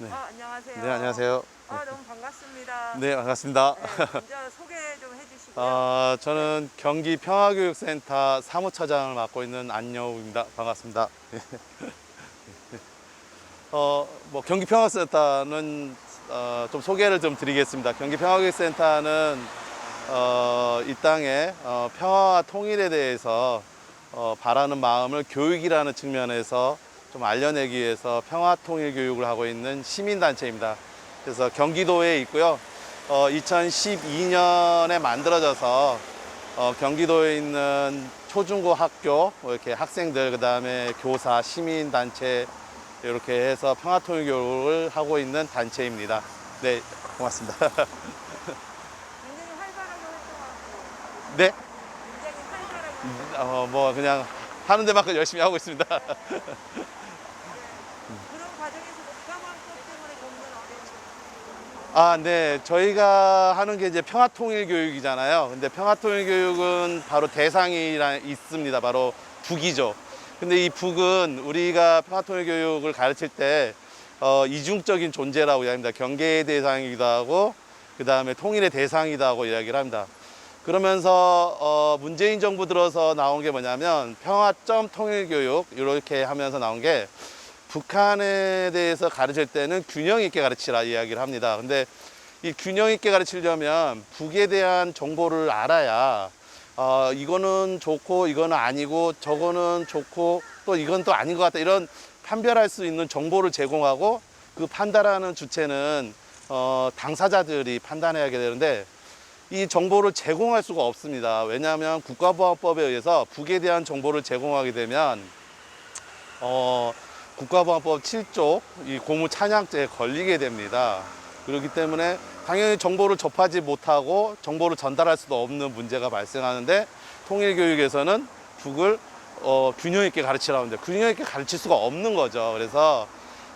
네. 아, 안녕하세요. 네, 안녕하세요. 아, 너무 반갑습니다. 네, 반갑습니다. 네, 먼저 소개 좀 해주시고요. 어, 저는 경기 평화교육센터 사무처장을 맡고 있는 안여우입니다. 반갑습니다. 어, 뭐 경기 평화센터는 어, 좀 소개를 좀 드리겠습니다. 경기 평화교육센터는 어, 이 땅의 어, 평화와 통일에 대해서 어, 바라는 마음을 교육이라는 측면에서 좀 알려내기 위해서 평화 통일 교육을 하고 있는 시민단체입니다. 그래서 경기도에 있고요. 어, 2012년에 만들어져서 어, 경기도에 있는 초중고 학교 뭐 이렇게 학생들 그다음에 교사 시민단체 이렇게 해서 평화통일 교육을 하고 있는 단체입니다. 네, 고맙습니다. 네, 굉장히 활발하게 어, 뭐 그냥 하는 데만큼 열심히 하고 있습니다. 그런 과정에서 국가방법 때문에 겪는 어려움 아, 네. 저희가 하는 게 이제 평화통일 교육이잖아요. 근데 평화통일 교육은 바로 대상이 있습니다. 바로 북이죠. 근데 이 북은 우리가 평화통일 교육을 가르칠 때 어, 이중적인 존재라고 이야기합니다. 경계의 대상이기도 하고 그 다음에 통일의 대상이기도 하고 이야기를 합니다. 그러면서 어, 문재인 정부 들어서 나온 게 뭐냐면 평화점 통일교육 이렇게 하면서 나온 게 북한에 대해서 가르칠 때는 균형 있게 가르치라 이야기를 합니다. 근데 이 균형 있게 가르치려면 북에 대한 정보를 알아야 어, 이거는 좋고 이거는 아니고 저거는 좋고 또 이건 또 아닌 것 같다 이런 판별할 수 있는 정보를 제공하고 그 판단하는 주체는 어, 당사자들이 판단해야 되는데 이 정보를 제공할 수가 없습니다. 왜냐하면 국가보안법에 의해서 북에 대한 정보를 제공하게 되면 어, 국가보안법 7조 이 고무 찬양죄에 걸리게 됩니다. 그렇기 때문에 당연히 정보를 접하지 못하고 정보를 전달할 수도 없는 문제가 발생하는데 통일교육에서는 북을 어, 균형 있게 가르치라는데 균형 있게 가르칠 수가 없는 거죠. 그래서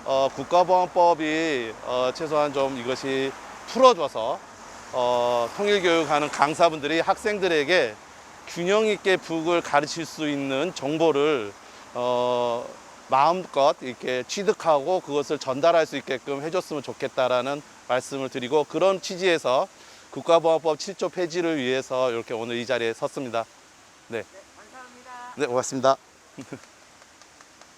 어, 국가보안법이 어, 최소한 좀 이것이 풀어줘서 어, 통일교육하는 강사분들이 학생들에게 균형 있게 북을 가르칠 수 있는 정보를 어, 마음껏 이렇게 취득하고 그것을 전달할 수 있게끔 해줬으면 좋겠다라는 말씀을 드리고 그런 취지에서 국가보안법 7조 폐지를 위해서 이렇게 오늘 이 자리에 섰습니다. 네, 네, 감사합니다. 네 고맙습니다.